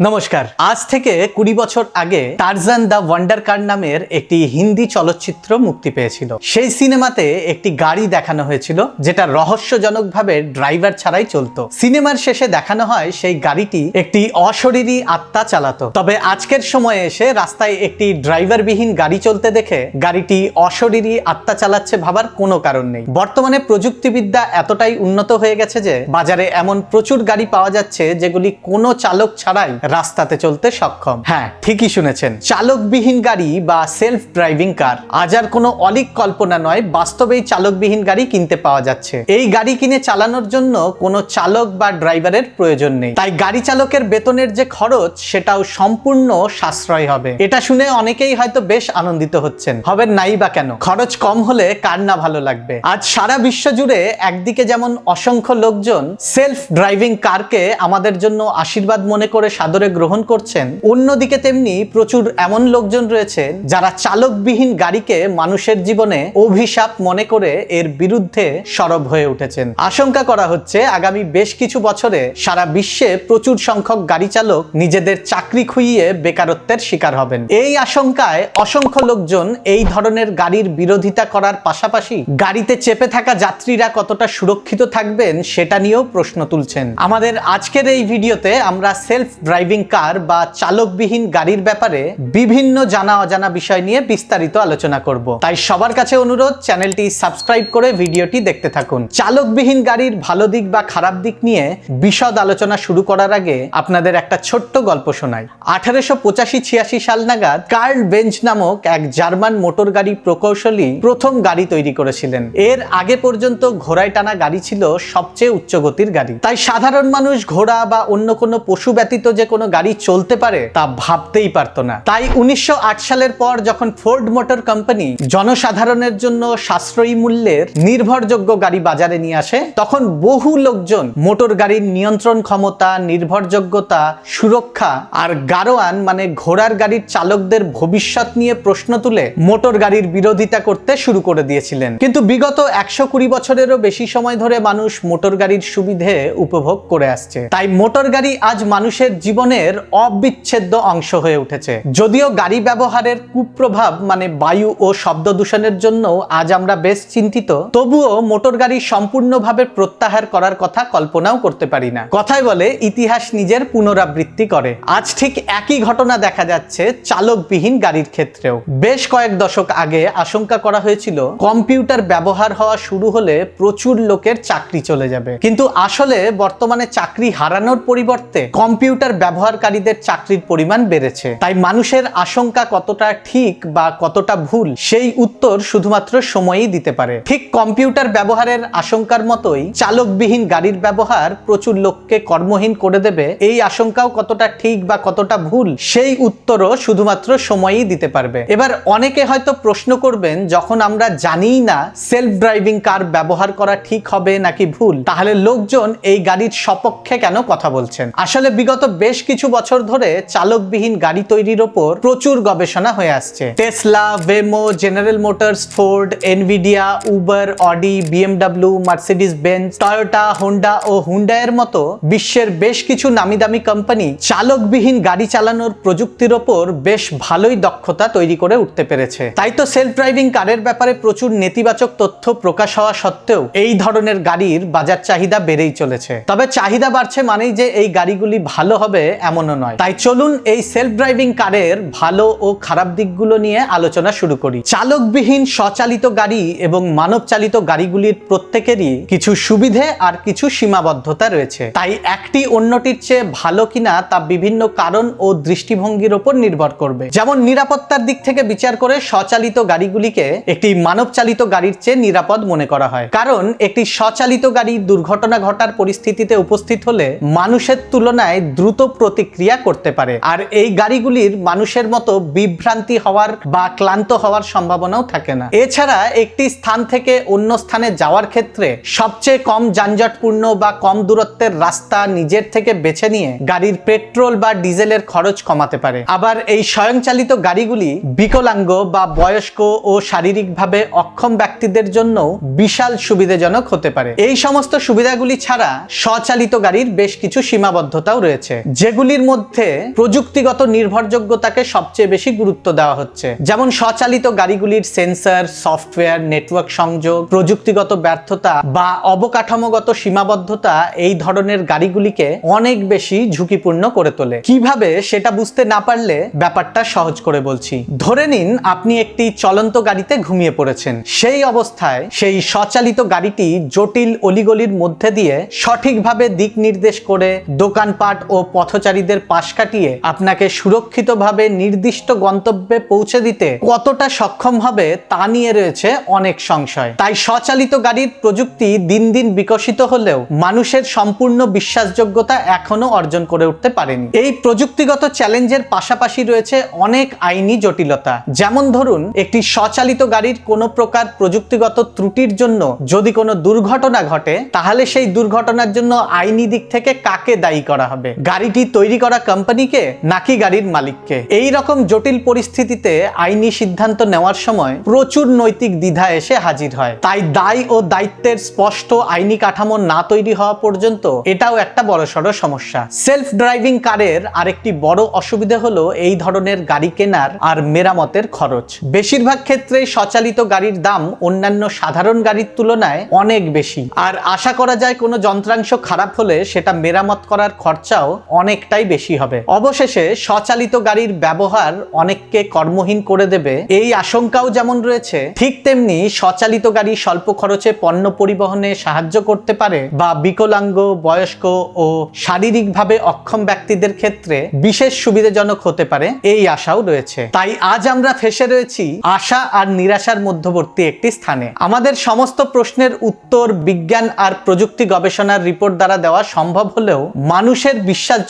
নমস্কার। আজ থেকে কুড়ি বছর আগে টারজান দ্য ওয়ান্ডার কার নামের একটি হিন্দি চলচ্চিত্র মুক্তি পেয়েছিল। সেই সিনেমাতে একটি গাড়ি দেখানো হয়েছিল, যেটা রহস্যজনকভাবে ড্রাইভার ছাড়াই চলতো। সিনেমার শেষে দেখানো হয় সেই গাড়িটি একটি অশরীরী আত্মা চালাতো। তবে আজকের সময়ে এসে রাস্তায় একটি ড্রাইভারবিহীন গাড়ি চলতে দেখে গাড়িটি অশরীরী আত্মা চালাচ্ছে ভাবার কোনো কারণ নেই। বর্তমানে প্রযুক্তিবিদ্যা এতটাই উন্নত হয়ে গেছে যে বাজারে এমন প্রচুর গাড়ি পাওয়া যাচ্ছে যেগুলি কোনো চালক ছাড়াই রাস্তাতে চলতে সক্ষম। হ্যাঁ। ঠিকই শুনেছেন। চালকবিহীন গাড়ি বা সেলফ ড্রাইভিং কার আজ আর কোনো অলিক কল্পনা নয় বাস্তবেই চালকবিহীন গাড়ি কিনতে পাওয়া যাচ্ছে। এই গাড়ি কিনে চালানোর জন্য কোনো চালক বা ড্রাইভারের প্রয়োজন নেই। তাই গাড়ি চালকের বেতনের যে খরচ সেটাও সম্পূর্ণ সাশ্রয় হবে। এটা শুনে অনেকেই হয়তো বেশ আনন্দিত হচ্ছেন। হবেন নাই বা কেন? খরচ কম হলে কার না ভালো লাগবে? আজ সারা বিশ্ব জুড়ে একদিকে যেমন অসংখ্য লোকজন সেলফ ড্রাইভিং কারকে আমাদের জন্য আশীর্বাদ মনে করে সাদরে গ্রহণ করছেন, অন্যদিকে তেমনি প্রচুর এমন লোকজন রয়েছেন যারা চালকবিহীন গাড়িকে মানুষের জীবনে অভিশাপ মনে করে এর বিরুদ্ধে সরব হয়ে উঠেছেন। আশঙ্কা করা হচ্ছে আগামী বেশ কিছু বছরে সারা বিশ্বে প্রচুর সংখ্যক গাড়ি চালক নিজেদের চাকরি খুইয়ে বেকারত্বের শিকার হবেন। এই আশঙ্কায় অসংখ্য লোকজন এই ধরনের গাড়ির বিরোধিতা করার পাশাপাশি গাড়িতে চেপে থাকা যাত্রীরা কতটা সুরক্ষিত থাকবেন সেটা নিয়েও প্রশ্ন তুলছেন। আমাদের আজকের এই ভিডিওতে আমরা সেলফ ড্রাইভিং কার বা চালকবিহীন গাড়ির ব্যাপারে বিভিন্ন জানা অজানা বিষয় নিয়ে বিস্তারিত আলোচনা করব। তাই সবার কাছে অনুরোধ, চ্যানেলটি সাবস্ক্রাইব করে ভিডিওটি দেখতে থাকুন। চালকবিহীন গাড়ির ভালো দিক বা খারাপ দিক নিয়ে বিশদ আলোচনা শুরু করার আগে আপনাদের একটা ছোট্ট গল্প শোনাই। আঠারোশো পঁচাশি ছিয়াশি সাল নাগাদ কার্ল বেঞ্চ নামক এক জার্মান মোটর গাড়ি প্রকৌশলী প্রথম গাড়ি তৈরি করেছিলেন। এর আগে পর্যন্ত ঘোড়ায় টানা গাড়ি ছিল সবচেয়ে উচ্চ গতির গাড়ি। তাই সাধারণ মানুষ ঘোড়া বা অন্য কোনো পশু ব্যতীত যে কোনো গাড়ি চলতে পারে তা ভাবতেই পারতো না। তাই উনিশশো আট সালের পর যখন ফোর্ড মোটর কোম্পানি জনসাধারণের জন্য সাশ্রয়ী মূল্যের নির্ভরযোগ্য গাড়ি বাজারে নিয়ে আসে, তখন বহু লোকজন মোটর গাড়ির নিয়ন্ত্রণ ক্ষমতা, নির্ভরযোগ্যতা, সুরক্ষা আর গারোয়ান মানে ঘোড়ার গাড়ির চালকদের ভবিষ্যৎ নিয়ে প্রশ্ন তুলে মোটর গাড়ির বিরোধিতা করতে শুরু করে দিয়েছিলেন। কিন্তু বিগত একশো কুড়ি বছরেরও বেশি সময় ধরে মানুষ মোটর গাড়ির সুবিধে উপভোগ করে আসছে। তাই মোটর গাড়ি আজ মানুষের জীবনের অবিচ্ছেদ্য অংশ হয়ে উঠেছে। যদিও গাড়ি ব্যবহারের কুপ্রভাব মানে বায়ু ও শব্দ দূষণের জন্য আজ আমরা বেশ চিন্তিত, তবুও মোটর গাড়ি সম্পূর্ণভাবে প্রত্যাহার করার কথা কল্পনাও করতে পারি না। কথায় বলে, ইতিহাস নিজের পুনরাবৃত্তি করে। আজ ঠিক একই ঘটনা দেখা যাচ্ছে চালকবিহীন গাড়ির ক্ষেত্রেও। বেশ কয়েক দশক আগে আশঙ্কা করা হয়েছিল, কম্পিউটার ব্যবহার হওয়া শুরু হলে প্রচুর লোকের চাকরি চলে যাবে। কিন্তু আসলে বর্তমানে চাকরি হারানোর পরিবর্তে কম্পিউটার ব্যবহারকারীদের চাকরির পরিমাণ বেড়েছে। তাই মানুষের আশঙ্কা কতটা ঠিক বা কতটা ভুল, সেই উত্তর শুধুমাত্র সময়ই দিতে পারে। ঠিক কম্পিউটার ব্যবহারের আশঙ্কার মতোই চালকবিহীন গাড়ির ব্যবহার প্রচুর লোককে কর্মহীন করে দেবে। এই আশঙ্কাও কতটা ঠিক বা কতটা ভুল, সেই উত্তরও শুধুমাত্র সময়ই দিতে পারবে। এবার অনেকে হয়তো প্রশ্ন করবেন, যখন আমরা জানিই না সেলফ ড্রাইভিং কার ব্যবহার করা ঠিক হবে নাকি ভুল, তাহলে লোকজন এই গাড়ির সপক্ষে কেন কথা বলছেন? আসলে বিগত বেশ কিছু বছর ধরে চালকবিহীন গাড়ি তৈরির ওপর প্রচুর গবেষণা হয়ে আসছে। Tesla Waymo General Motors Ford Nvidia Uber Audi BMW Mercedes Benz Toyota Honda ও হুন্ডায়ের মতো বিশ্বের বেশ কিছু নামি দামি কোম্পানি চালকবিহীন গাড়ি চালানোর প্রযুক্তির ওপর বেশ ভালোই দক্ষতা তৈরি করে উঠতে পেরেছে। তাই তো সেলফ ড্রাইভিং কারের ব্যাপারে প্রচুর নেতিবাচক তথ্য প্রকাশ হওয়া সত্ত্বেও এই ধরনের গাড়ির বাজার চাহিদা বেড়েই চলেছে। তবে চাহিদা বাড়ছে মানেই যে এই গাড়িগুলি ভালো হবে এমনও নয়। তাই চলুন এই সেলফ ড্রাইভিং কারের ভালো ও খারাপ দিকগুলো নিয়ে আলোচনা শুরু করি। চালকবিহীন স্বচালিত গাড়ি এবং মানব চালিত গাড়িগুলির প্রত্যেকেরই কিছু সুবিধে আর কিছু সীমাবদ্ধতা রয়েছে। তাই একটি অন্যটির চেয়ে ভালো কিনা তা বিভিন্ন কারণ ও দৃষ্টিভঙ্গির ওপর নির্ভর করবে। যেমন নিরাপত্তার দিক থেকে বিচার করে স্বচালিত গাড়িগুলিকে একটি মানব চালিত গাড়ির চেয়ে নিরাপদ মনে করা হয়। কারণ একটি স্বচালিত গাড়ি দুর্ঘটনা ঘটার পরিস্থিতিতে উপস্থিত হলে মানুষের তুলনায় দ্রুত প্রতিক্রিয়া করতে পারে। আর এই গাড়িগুলির মানুষের মতো বিভ্রান্তি হওয়ার বা ক্লান্ত হওয়ার সম্ভাবনাও থাকে না। এছাড়া একটি স্থান থেকে অন্য স্থানে যাওয়ার ক্ষেত্রে সবচেয়ে কম যানজটপূর্ণ বা কম দূরত্বের রাস্তা নিজের থেকে বেছে নিয়ে গাড়ির পেট্রোল বা ডিজেলের খরচ কমাতে পারে। আবার এই স্বয়ংচালিত গাড়িগুলি বিকলাঙ্গ বা বয়স্ক ও শারীরিকভাবে অক্ষম ব্যক্তিদের জন্য বিশাল সুবিধাজনক হতে পারে। এই সমস্ত সুবিধাগুলি ছাড়া স্বচালিত গাড়ির বেশ কিছু সীমাবদ্ধতাও রয়েছে। যেগুলির মধ্যে প্রযুক্তিগত নির্ভরযোগ্যতাকে সবচেয়ে বেশি গুরুত্ব দেওয়া হচ্ছে। যেমন স্বচালিত গাড়িগুলির সেন্সর, সফটওয়্যার, নেটওয়ার্ক সংযোগ, প্রযুক্তিগত ব্যর্থতা বা অবকাঠামোগত সীমাবদ্ধতা এই ধরনের গাড়িগুলিকে অনেক বেশি ঝুঁকিপূর্ণ করে তোলে। কীভাবে সেটা বুঝতে না পারলে ব্যাপারটা সহজ করে বলছি। ধরে নিন আপনি একটি চলন্ত গাড়িতে ঘুমিয়ে পড়েছেন। সেই অবস্থায় সেই স্বচালিত গাড়িটি জটিল অলিগলির মধ্যে দিয়ে সঠিকভাবে দিক নির্দেশ করে দোকানপাট ও পথচারীদের পাশ কাটিয়ে আপনাকে সুরক্ষিতভাবে নির্দিষ্ট গন্তব্যে পৌঁছে দিতে কতটা সক্ষম হবে তা নিয়ে রয়েছে অনেক সংশয়। তাই স্বচালিত গাড়ির প্রযুক্তি দিন দিন বিকশিত হলেও মানুষের সম্পূর্ণ বিশ্বাসযোগ্যতা এখনও অর্জন করে উঠতে পারেনি। এই প্রযুক্তিগত চ্যালেঞ্জের পাশাপাশি রয়েছে অনেক আইনি জটিলতা। যেমন ধরুন, একটি স্বচালিত গাড়ির কোনো প্রকার প্রযুক্তিগত ত্রুটির জন্য যদি কোনো দুর্ঘটনা ঘটে, তাহলে সেই দুর্ঘটনার জন্য আইনি দিক থেকে কাকে দায়ী করা হবে? গাড়িটি তৈরি করা কোম্পানিকে নাকি গাড়ির মালিককে? এই রকম জটিল পরিস্থিতিতে আইনি সিদ্ধান্ত নেওয়ার সময় প্রচুর নৈতিক দ্বিধা এসে হাজির হয়। তাই দায় ও দায়িত্বের স্পষ্ট আইনি কাঠামো না তৈরি হওয়া পর্যন্ত এটাও একটা বড়সড় সমস্যা। সেলফ ড্রাইভিং কারের আরেকটি বড় অসুবিধা হলো এই ধরনের গাড়ি কেনার আর মেরামতের খরচ। বেশিরভাগ ক্ষেত্রে স্বচালিত গাড়ির দাম অন্যান্য সাধারণ গাড়ির তুলনায় অনেক বেশি। আর আশা করা যায় কোনো যন্ত্রাংশ খারাপ হলে সেটা মেরামত করার খরচাও অনেকটাই বেশি হবে। অবশেষে স্বচালিত গাড়ির ব্যবহার অনেককে কর্মহীন করে দেবে। এই আশঙ্কাও যেমন রয়েছে, ঠিক তেমনি স্বচালিত গাড়ি স্বল্প খরচে পণ্য পরিবহনে সাহায্য করতে পারে বা বিকলাঙ্গ, বয়স্ক ও শারীরিকভাবে অক্ষম ব্যক্তিদের ক্ষেত্রে বিশেষ সুবিধাজনক হতে পারে এই আশাও রয়েছে। তাই আজ আমরা ফেসে রয়েছি আশা আর নিরাশার মধ্যবর্তী একটি স্থানে। আমাদের সমস্ত প্রশ্নের উত্তর বিজ্ঞান আর প্রযুক্তি গবেষণার রিপোর্ট দ্বারা দেওয়া সম্ভব হলেও মানুষের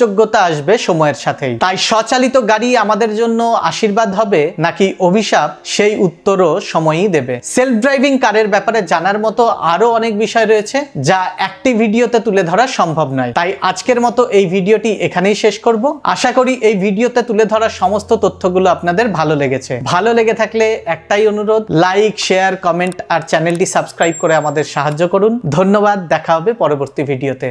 বিশ্বাসযোগ্যতা আসবে সময়ের সাথেই। তাই স্বচালিত গাড়ি আমাদের জন্য আশীর্বাদ হবে নাকি অভিশাপ? সেই উত্তরও সময়ই দেবে। সেলফ ড্রাইভিং কারের ব্যাপারে জানার মতো আরও অনেক বিষয় রয়েছে, যা একটি ভিডিওতে তুলে ধরা সম্ভব নয়। তাই আজকের মতো এই ভিডিওটি এখানেই শেষ করব। আশা করি এই ভিডিওতে তুলে ধরা সমস্ত তথ্যগুলো আপনাদের ভালো লেগেছে। ভালো লেগে থাকলে একটাই অনুরোধ, লাইক, শেয়ার, কমেন্ট আর চ্যানেলটি সাবস্ক্রাইব করে আমাদের সাহায্য করুন। ধন্যবাদ, দেখা হবে পরবর্তী ভিডিওতে।